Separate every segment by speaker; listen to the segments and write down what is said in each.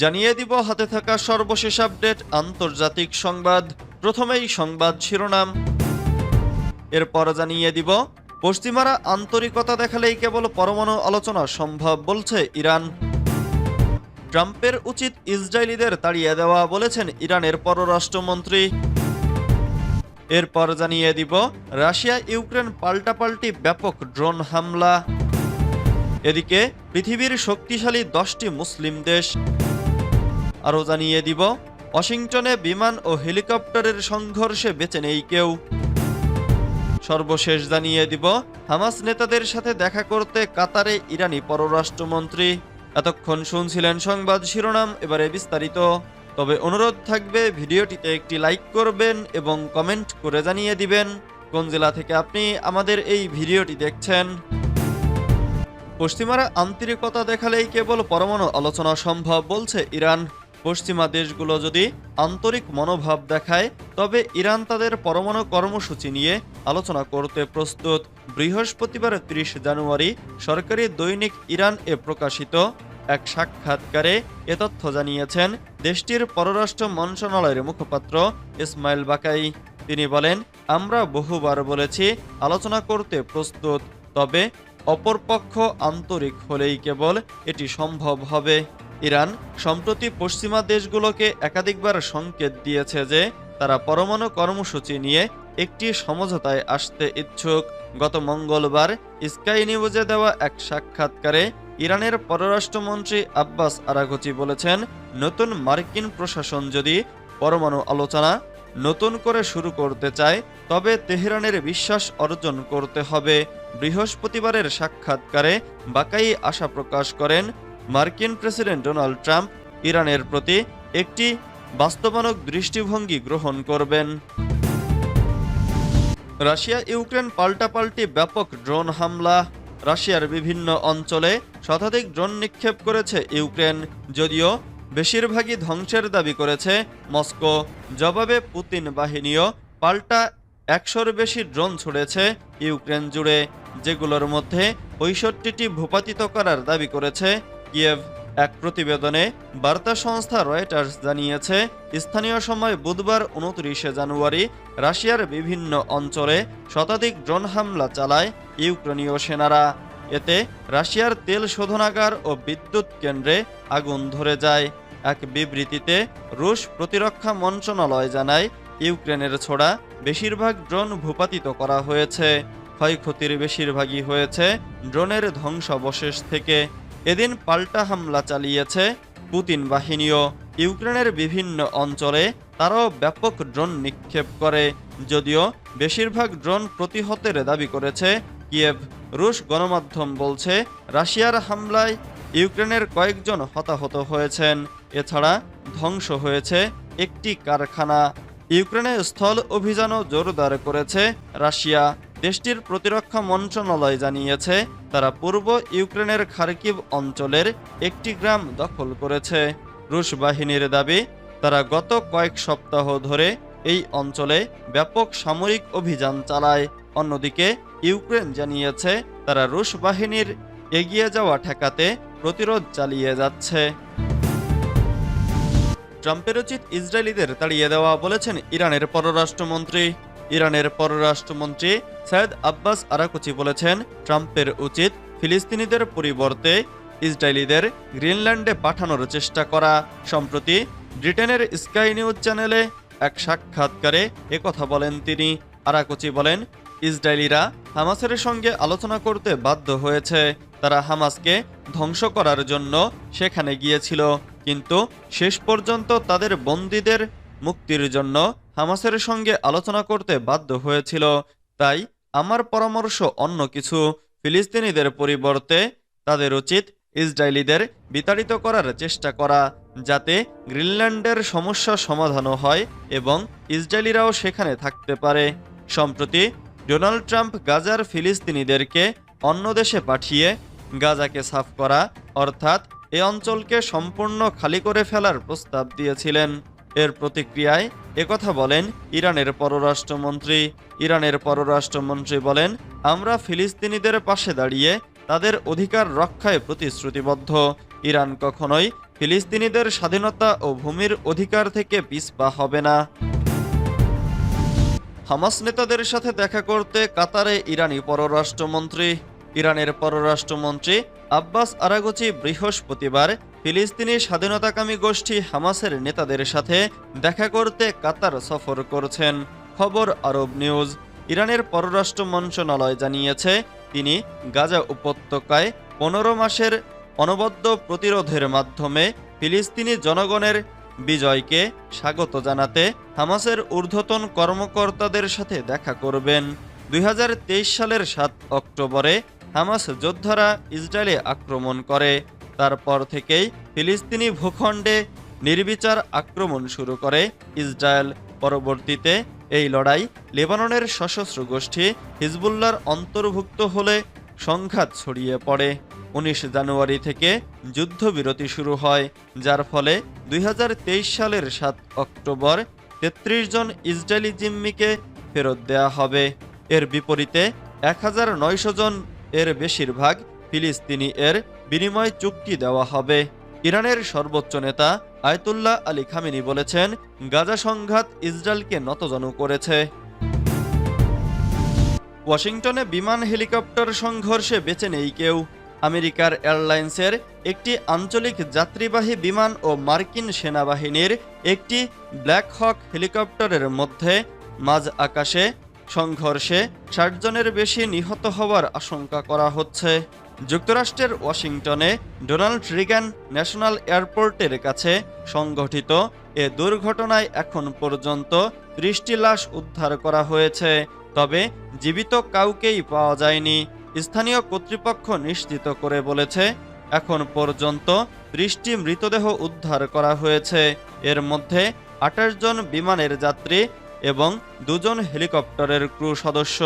Speaker 1: জানিয়ে দিব, হাতে থাকা সর্বশেষ আপডেট, আন্তর্জাতিক সংবাদ। প্রথমেই সংবাদ শিরোনাম। এরপর জানিয়ে দিব, পশ্চিমারা আন্তরিকতা দেখালেই কেবল পরমাণু আলোচনা সম্ভব বলছে ইরান। ট্রাম্পের উচিত ইসরায়েলিদের তাড়িয়ে দেওয়া বলেছেন ইরানের পররাষ্ট্রমন্ত্রী। এরপর জানিয়ে দিব, রাশিয়া ইউক্রেন পাল্টাপাল্টি ব্যাপক ড্রোন হামলা। এদিকে, পৃথিবীর শক্তিশালী দশটি মুসলিম দেশ। আরও জানিয়ে দিব। ওয়াশিংটনে বিমান ও হেলিকপ্টারের সংঘর্ষে বেঁচে নেই কেউ। সর্বশেষ জানিয়ে দিব, হামাস নেতাদের সাথে দেখা করতে কাতারে ইরানি পররাষ্ট্রমন্ত্রী। এতক্ষণ শুনছিলেন সংবাদ শিরোনাম, এবারে বিস্তারিত। তবে অনুরোধ থাকবে, ভিডিওটিতে একটি লাইক করবেন এবং কমেন্ট করে জানিয়ে দিবেন, কোন জেলা থেকে আপনি আমাদের এই ভিডিওটি দেখছেন। পশ্চিমারা আন্তরিকতা দেখালেই কেবল পরমাণু আলোচনা সম্ভব বলছে ইরান। পশ্চিমা দেশগুলো যদি আন্তরিক মনোভাব দেখায়, তবে ইরান তাদের পরমাণু কর্মসূচি নিয়ে আলোচনা করতে প্রস্তুত। বৃহস্পতিবার ত্রিশ জানুয়ারি সরকারি দৈনিক ইরান এ প্রকাশিত এক সাক্ষাৎকারে এ তথ্য জানিয়েছেন দেশটির পররাষ্ট্র মন্ত্রণালয়ের মুখপাত্র ইসমাইল বাকাই। তিনি বলেন, আমরা বহুবার বলেছি আলোচনা করতে প্রস্তুত, তবে অপরপক্ষ আন্তরিক হলেই কেবল এটি সম্ভব হবে। ইরান সম্প্রতি পশ্চিমা দেশগুলোকে একাধিকবার সংকেত দিয়েছে যে তারা পরমাণু কর্মসূচি নিয়ে একটি সমঝোতায় আসতে ইচ্ছুক। গত মঙ্গলবার স্কাই নিউজে দেওয়া এক সাক্ষাৎকারে ইরানের পররাষ্ট্রমন্ত্রী আব্বাস আরাগচি বলেছেন, নতুন মার্কিন প্রশাসন যদি পরমাণু আলোচনা নতুন করে শুরু করতে চায়, তবে তেহরানের বিশ্বাস অর্জন করতে হবে। বৃহস্পতিবারের সাক্ষাৎকারে বাকাই আশা প্রকাশ করেন মার্কিন প্রেসিডেন্ট ডোনাল্ড ট্রাম্প ইরানের প্রতি একটি বাস্তবানক দৃষ্টিভঙ্গি গ্রহণ করবেন। রাশিয়া ইউক্রেন পাল্টাপাল্টি ব্যাপক ড্রোন হামলা। রাশিয়ার বিভিন্ন অঞ্চলে শতাধিক ড্রোন নিক্ষেপ করেছে ইউক্রেন, যদিও বেশিরভাগই ধ্বংসের দাবি করেছে মস্কো। জবাবে পুতিন বাহিনীও পাল্টা একশোর বেশি ড্রোন ছুড়েছে ইউক্রেন জুড়ে, যেগুলোর মধ্যে পঁয়ষট্টিটি ভূপাতিত করার দাবি করেছে কিয়েভ এক প্রতিবেদনে বার্তা সংস্থা রয়টার্স জানিয়েছে, স্থানীয় সময় বুধবার উনত্রিশে জানুয়ারি রাশিয়ার বিভিন্ন অঞ্চলে শতাধিক ড্রোন হামলা চালায় ইউক্রেনীয় সেনারা। এতে রাশিয়ার তেল শোধনাগার ও বিদ্যুৎ কেন্দ্রে আগুন ধরে যায়। এক বিবৃতিতে, রুশ প্রতিরক্ষা মন্ত্রণালয় জানায়, ইউক্রেনের ছোড়া বেশিরভাগ ড্রোন ভূপাতিত করা হয়েছে। ক্ষয়ক্ষতির বেশিরভাগই হয়েছে ড্রোনের ধ্বংসাবশেষ থেকে। এদিন পাল্টা হামলা চালিয়েছে পুতিন বাহিনীও। ইউক্রেনের বিভিন্ন অঞ্চলে তারাও ব্যাপক ড্রোন নিক্ষেপ করে, যদিও বেশিরভাগ ড্রোন প্রতিহতের দাবি করেছে। কিয়েভ রুশ গণমাধ্যম বলছে, রাশিয়ার হামলায় ইউক্রেনের কয়েকজন হতাহত হয়েছেন। এছাড়া ধ্বংস হয়েছে একটি কারখানা। ইউক্রেনে স্থল অভিযানও জোরদার করেছে রাশিয়া। দেশটির প্রতিরক্ষা মন্ত্রণালয় জানিয়েছে, তারা পূর্ব ইউক্রেনের খার্কিভ অঞ্চলের একটি গ্রাম দখল করেছে। রুশ বাহিনীর দাবি, তারা গত কয়েক সপ্তাহ ধরে এই অঞ্চলে ব্যাপক সামরিক অভিযান চালায়। অন্যদিকে, ইউক্রেন জানিয়েছে, তারা রুশ বাহিনীর এগিয়ে যাওয়া ঠেকাতে প্রতিরোধ চালিয়ে যাচ্ছে। ট্রাম্পের উচিত ইসরায়েলিদের তাড়িয়ে দেওয়া বলেছেন ইরানের পররাষ্ট্রমন্ত্রী। ইরানের পররাষ্ট্রমন্ত্রী সৈয়দ আব্বাস আরাকুচি বলেছেন, ট্রাম্পের উচিত ফিলিস্তিনিদের পরিবর্তে ইসরায়েলিদের গ্রিনল্যান্ডে পাঠানোর চেষ্টা করা। সম্প্রতি ব্রিটেনের স্কাই নিউজ চ্যানেলে এক সাক্ষাৎকারে একথা বলেন তিনি। আরাকুচি বলেন, ইসরায়েলিরা হামাসের সঙ্গে আলোচনা করতে বাধ্য হয়েছে। তারা হামাসকে ধ্বংস করার জন্য সেখানে গিয়েছিল, কিন্তু শেষ পর্যন্ত তাদের বন্দীদের মুক্তির জন্য হামাসের সঙ্গে আলোচনা করতে বাধ্য হয়েছিল। তাই আমার পরামর্শ অন্য কিছু। ফিলিস্তিনিদের পরিবর্তে তাদের উচিত ইসরায়েলিদের বিতাড়িত করার চেষ্টা করা, যাতে গ্রিনল্যান্ডের সমস্যা সমাধানও হয় এবং ইসরায়েলিরাও সেখানে থাকতে পারে। সম্প্রতি ডোনাল্ড ট্রাম্প গাজার ফিলিস্তিনিদেরকে অন্য দেশে পাঠিয়ে গাজাকে সাফ করা, অর্থাৎ এ অঞ্চলকে সম্পূর্ণ খালি করে ফেলার প্রস্তাব দিয়েছিলেন। এর প্রতিক্রিয়ায় একথা বলেন ইরানের পররাষ্ট্রমন্ত্রী। ইরানের পররাষ্ট্রমন্ত্রী বলেন, আমরা ফিলিস্তিনিদের পাশে দাঁড়িয়ে তাদের অধিকার রক্ষায় প্রতিশ্রুতিবদ্ধ। ইরান কখনোই ফিলিস্তিনিদের স্বাধীনতা ও ভূমির অধিকার থেকে পিছপা হবে না। হামাস নেতাদের সাথে দেখা করতে কাতারে ইরানি পররাষ্ট্রমন্ত্রী। ইরানের পররাষ্ট্রমন্ত্রী আব্বাস আরাগচি বৃহস্পতিবার ফিলিস্তিনি স্বাধীনতাকামী গোষ্ঠী হামাসের নেতাদের সাথে দেখা করতে কাতার সফর করছেন। খবর আরব নিউজ। ইরানের পররাষ্ট্র মন্ত্রণালয় জানিয়েছে, তিনি গাজা উপত্যকায় পনেরো মাসের অনবদ্য প্রতিরোধের মাধ্যমে ফিলিস্তিনি জনগণের বিজয়কে স্বাগত জানাতে হামাসের ঊর্ধ্বতন কর্মকর্তাদের সাথে দেখা করবেন। দুই হাজার তেইশ সালের সাত অক্টোবরে হামাস যোদ্ধারা ইসরায়েলে আক্রমণ করে। তারপর থেকেই ফিলিস্তিনি ভূখণ্ডে নির্বিচার আক্রমণ শুরু করে। ইসরায়েল পরবর্তীতে এই লড়াই লেবাননের সশস্ত্র গোষ্ঠী হিজবুল্লার অন্তর্ভুক্ত হলে সংঘাত ছড়িয়ে পড়ে। উনিশ জানুয়ারি থেকে যুদ্ধবিরতি শুরু হয়, যার ফলে দুই হাজার তেইশ সালের সাত অক্টোবর তেত্রিশ জন ইসরায়েলি জিম্মিকে ফেরত দেয়া হবে। এর বিপরীতে এক হাজার নয়শো জন এর বেশিরভাগ ফিলিস্তিনি এর বিনিময় চুক্তি দেওয়া হবে। ইরানের সর্বোচ্চ নেতা আয়তুল্লাহ আলী খামিনি বলেছেন, গাজা সংঘাত ইসরায়েলকে নতজানু করেছে। ওয়াশিংটনে বিমান হেলিকপ্টার সংঘর্ষে বেঁচে নেই কেউ। আমেরিকার এয়ারলাইন্সের একটি আঞ্চলিক যাত্রীবাহী বিমান ও মার্কিন সেনাবাহিনীর একটি ব্ল্যাক হক হেলিকপ্টারের মধ্যে মাঝ আকাশে সংঘর্ষে ষাট জনের বেশি নিহত হওয়ার আশঙ্কা করা হচ্ছে। যুক্তরাষ্ট্রের ওয়াশিংটনে ডোনাল্ড রিগান ন্যাশনাল এয়ারপোর্টের কাছে সংঘটিত এ দুর্ঘটনায় এখন পর্যন্ত ত্রিশটি লাশ উদ্ধার করা হয়েছে, তবে জীবিত কাউকেই পাওয়া যায়নি। স্থানীয় কর্তৃপক্ষ নিশ্চিত করে বলেছে, এখন পর্যন্ত ত্রিশটি মৃতদেহ উদ্ধার করা হয়েছে। এর মধ্যে আঠাশ জন বিমানের যাত্রী এবং দুজন হেলিকপ্টারের ক্রু সদস্য।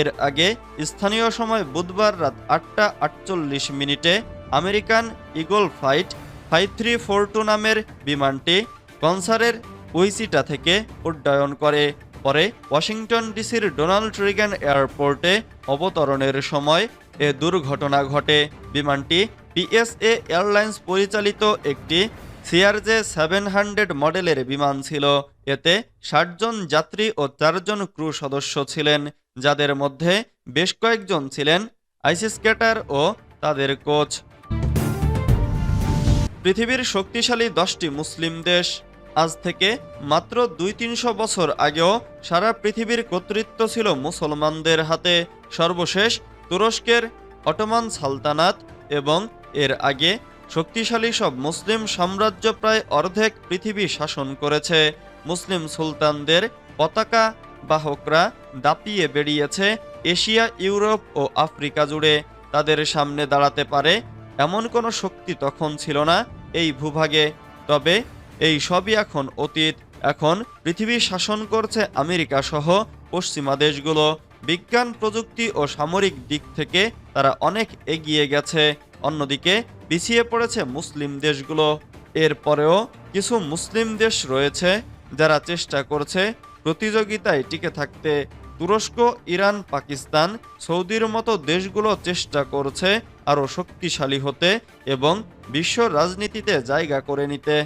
Speaker 1: এর আগে স্থানীয় সময় বুধবার রাত আটটা আটচল্লিশ মিনিটে American eagle flight five three four two নামের বিমানটি কনসারের উইসিটা থেকে উড্ডয়ন করে। পরে ওয়াশিংটন ডিসির ডোনাল্ড রিগান এয়ারপোর্টে অবতরণের সময় এ দুর্ঘটনা ঘটে। বিমানটি পিএসএ এয়ারলাইন্স পরিচালিত একটি সিআরজে সেভেন হান্ড্রেড মডেলের বিমান ছিল। এতে ষাটজন যাত্রী ও চারজন ক্রু সদস্য ছিলেন, যাদের মধ্যে বেশ কয়েকজন ছিলেন আইসিস্কেটার ও তাদের কোচ। পৃথিবীর শক্তিশালী দশটি মুসলিম দেশ। আজ থেকে মাত্র দুই তিনশো বছর আগেও সারা পৃথিবীর কর্তৃত্ব ছিল মুসলমানদের হাতে। সর্বশেষ তুরস্কের অটোমান সালতানাত এবং এর আগে শক্তিশালী সব মুসলিম সাম্রাজ্য প্রায় অর্ধেক পৃথিবী শাসন করেছে। মুসলিম সুলতানদের পতাকা বাহকরা দাপিয়ে বেরিয়েছে এশিয়া, ইউরোপ ও আফ্রিকা জুড়ে। তাদের সামনে দাঁড়াতে পারে এমন কোনো শক্তি তখন ছিল না এই ভূভাগে। তবে এই সবই এখন অতীত। এখন পৃথিবী শাসন করছে আমেরিকা সহ পশ্চিমা দেশগুলো। বিজ্ঞান, প্রযুক্তি ও সামরিক দিক থেকে তারা অনেক এগিয়ে গেছে। অন্যদিকে পিছিয়ে পড়েছে মুসলিম দেশগুলো। এরপরেও কিছু মুসলিম দেশ রয়েছে যারা চেষ্টা করছে প্রতিযোগিতায় টিকে থাকতে। তুরস্ক, ইরান, পাকিস্তান সৌদির মতো দেশগুলো চেষ্টা করছে আরও শক্তিশালী হতে এবং বিশ্ব রাজনীতিতে জায়গা করে নিতে।